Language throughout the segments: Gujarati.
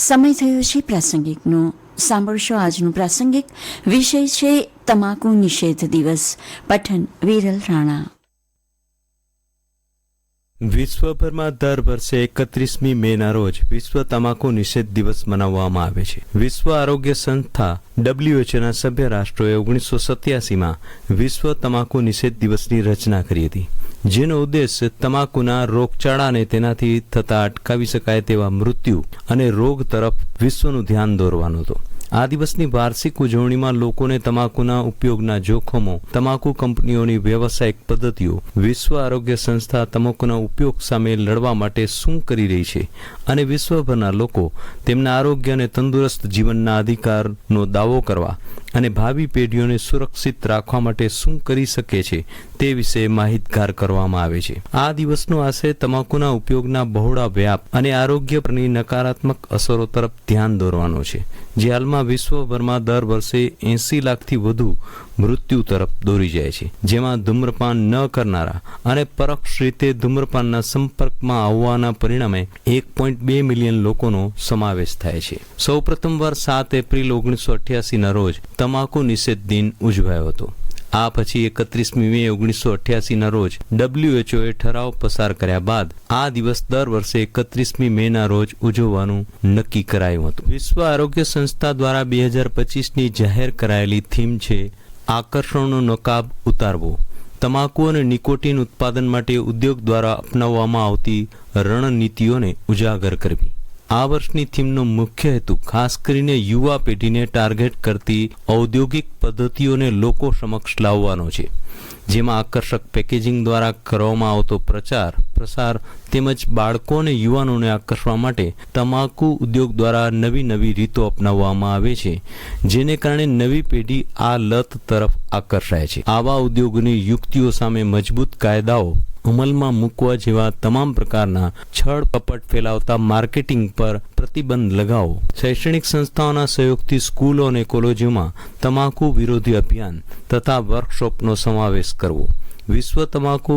સમય થયો છે પ્રાસંગિકનો સાંભળશો આજનું પ્રાસંગિક વિષય છે તમાકુ નિષેધ દિવસ પઠન વિરલ રાણા વિશ્વભરમાં દર વર્ષે એકત્રીસમી મેના રોજ વિશ્વ તમાકુ નિષેધ દિવસ મનાવવામાં આવે છે. વિશ્વ આરોગ્ય સંસ્થા ડબ્લ્યુએચઓના સભ્ય રાષ્ટ્રોએ ઓગણીસો સત્યાસીમાં વિશ્વ તમાકુ નિષેધ દિવસની રચના કરી હતી. જેનો ઉદ્દેશ તમાકુના રોગચાળા અને તેનાથી થતા અટકાવી શકાય તેવા મૃત્યુ અને રોગ તરફ વિશ્વનું ધ્યાન દોરવાનો હતો. આ દિવસની વાર્ષિક ઉજવણીમાં લોકોને તમાકુના ઉપયોગના જોખમો, તમાકુ કંપનીઓની વ્યવસાયિક પદ્ધતિઓ, વિશ્વ આરોગ્ય સંસ્થા તમાકુના ઉપયોગ સામે લડવા માટે શું કરી રહી છે અને વિશ્વભરના લોકો તેમના આરોગ્ય અને તંદુરસ્ત જીવનના અધિકારનો દાવો કરવા અને ભાવિ પેઢીઓને સુરક્ષિત રાખવા માટે શું કરી શકે છે તે વિશે માહિતગાર કરવામાં આવે છે. આ દિવસનો આશય તમાકુના ઉપયોગના બહોળા વ્યાપ અને આરોગ્ય પરની નકારાત્મક અસરો તરફ ધ્યાન દોરવાનો છે. જે હાલમાં વિશ્વભરમાં દર વર્ષે એંસી લાખથી વધુ મૃત્યુ તરફ દોરી જાય છે. જેમાં ધૂમ્રપાન ન કરનારા અને પરોક્ષ રીતે ધૂમ્રપાનના સંપર્કમાં આવવાના પરિણામે એક પોઈન્ટ બે મિલિયન લોકોનો સમાવેશ થાય છે. સૌ પ્રથમવાર સાત એપ્રિલ ઓગણીસો અઠ્યાસીના રોજ તમાકુ નિષેધ દિન ઉજવાયો હતો. આ પછી એકત્રીસમી મે ઓગણીસો અઠ્યાસીના રોજ ડબ્લ્યુએચઓએ ઠરાવ પસાર કર્યા બાદ આ દિવસ દર વર્ષે એકત્રીસમી મેના રોજ ઉજવવાનું નક્કી કરાયું હતું. વિશ્વ આરોગ્ય સંસ્થા દ્વારા બે હજાર પચીસની જાહેર કરાયેલી થીમ છે આકર્ષણનો નકાબ ઉતારવો. તમાકુ અને નિકોટીન ઉત્પાદન માટે ઉદ્યોગ દ્વારા અપનાવવામાં આવતી રણનીતિઓને ઉજાગર કરવી. આ વર્ષની થીમનો મુખ્ય હેતુ ખાસ કરીને યુવા પેઢીને ટાર્ગેટ કરતી ઔદ્યોગિક પદ્ધતિઓને લોકો સમક્ષ લાવવાનો છે. જેમાં આકર્ષક પેકેજિંગ દ્વારા કરવામાં આવતો પ્રચાર, પ્રસાર તેમજ બાળકો અને યુવાનોને આકર્ષવા માટે તમાકુ ઉદ્યોગ દ્વારા નવી નવી રીતો અપનાવવામાં આવે છે, જેને કારણે નવી પેઢી આ લત તરફ આકર્ષાય છે. આવા ઉદ્યોગોની યુક્તિઓ સામે મજબૂત કાયદાઓ અમલમાં મૂકવા જેવા તમામ પ્રકારના છળ કપટ ફેલાવતા માર્કેટિંગ પર પ્રતિબંધ લગાવો. શૈક્ષણિક સંસ્થાઓના સહયોગથી સ્કૂલો અને કોલેજોમાં તમાકુ વિરોધી અભિયાન તથા વર્કશોપનો સમાવેશ કરવો. વિશ્વ તમાકુ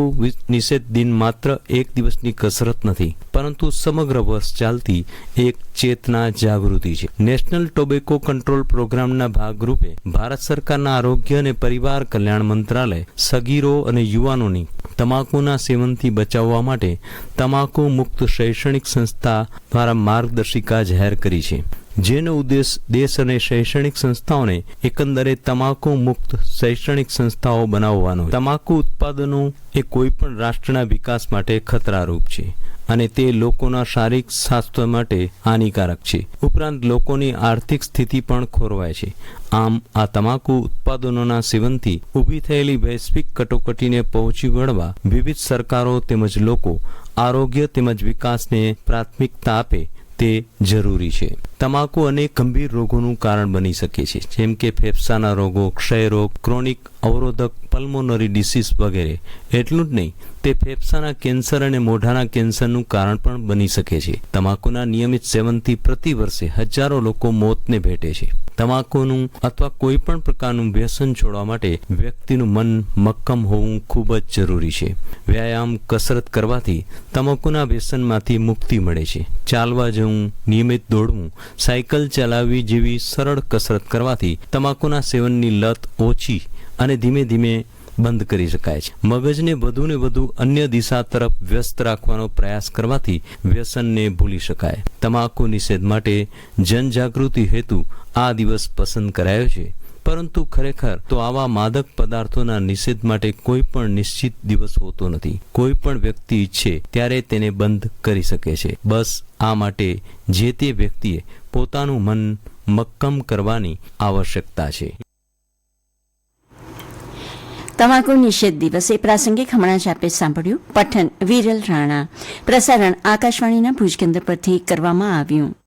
નિષેધ દિન માત્ર એક દિવસની કસરત નથી, પરંતુ સમગ્ર વર્ષ ચાલતી એક ચેતના જાગૃતિ છે. નેશનલ ટોબેકો કંટ્રોલ પ્રોગ્રામના ભાગરૂપે ભારત સરકારના આરોગ્ય અને પરિવાર કલ્યાણ મંત્રાલય, સગીરો અને યુવાનોની તમાકુના સેવનથી બચાવવા માટે તમાકુ મુક્ત શૈક્ષણિક સંસ્થા દ્વારા માર્ગદર્શિકા જાહેર કરી છે. જેનો ઉદ્દેશ દેશ અને શૈક્ષણિક સંસ્થાઓને એકંદરે તમાકુ મુક્ત શૈક્ષણિક સંસ્થાઓ બનાવવાનો તમાકુ ઉત્પાદનો એ કોઈપણ રાષ્ટ્રના વિકાસ માટે ખતરારૂપ છે અને તે લોકોના શારીરિક સ્વાસ્થ્ય માટે હાનિકારક છે. ઉપરાંત લોકોની આર્થિક સ્થિતિ પણ ખોરવાય છે. આમ, આ તમાકુ ઉત્પાદનોના સેવનથી ઊભી થયેલી વૈશ્વિક કટોકટીને પહોંચી વળવા વિવિધ સરકારો તેમજ લોકો આરોગ્ય તેમજ વિકાસને પ્રાથમિકતા આપે તે જરૂરી છે. તમાકુ અનેક ગંભીર રોગોનું કારણ બની શકે છે, જેમ કે ફેફસાના રોગો, ક્ષયરોગ, ક્રોનિક અવરોધક પલ્મોનરી ડિસીઝ વગેરે. એટલું જ નહીં તે ફેફસાના કેન્સર અને મોઢાના કેન્સરનું કારણ પણ બની શકે છે. તમાકુના નિયમિત સેવનથી પ્રતિ વર્ષે હજારો લોકો મોતને ભેટે છે. તમાકુનું અથવા કોઈ પણ પ્રકારનું વ્યસન છોડવા માટે વ્યક્તિનું મન મક્કમ હોવું ખૂબ જ જરૂરી છે. વ્યાયામ, કસરત કરવાથી તમાકુના વ્યસનમાંથી મુક્તિ મળે છે. ચાલવા જવું, નિયમિત દોડવું, સાયકલ ચલાવવી જેવી સરળ કસરત કરવાથી તમાકુના સેવનની લત ઓછી અને ધીમે ધીમે બંધ કરી શકાય છે. મગજને વધુ ને વધુ અન્ય દિશા તરફ વ્યસ્ત રાખવાનો પ્રયાસ કરવાથી વ્યસનને ભૂલી શકાય. તમાકુ નિષેધ માટે જનજાગૃતિ હેતુ આ દિવસ પસંદ કરાયો છે. પરંતુ ખરેખર તો આવા માદક પદાર્થોના નિષેધ માટે કોઈ પણ નિશ્ચિત દિવસ હોતો નથી. કોઈ પણ વ્યક્તિ ઈચ્છે ત્યારે તેને બંધ કરી શકે છે. બસ આ માટે જે તે વ્યક્તિએ પોતાનું મન મક્કમ કરવાની આવશ્યકતા છે. તમાકુ નિષેધ દિવસ પ્રાસંગિક હમણાં જ આપે સાંભળ્યું. પઠન, વિરલ રાણા. પ્રસારણ આકાશવાણીના ભુજ કેન્દ્ર પરથી કરવામાં આવ્યું.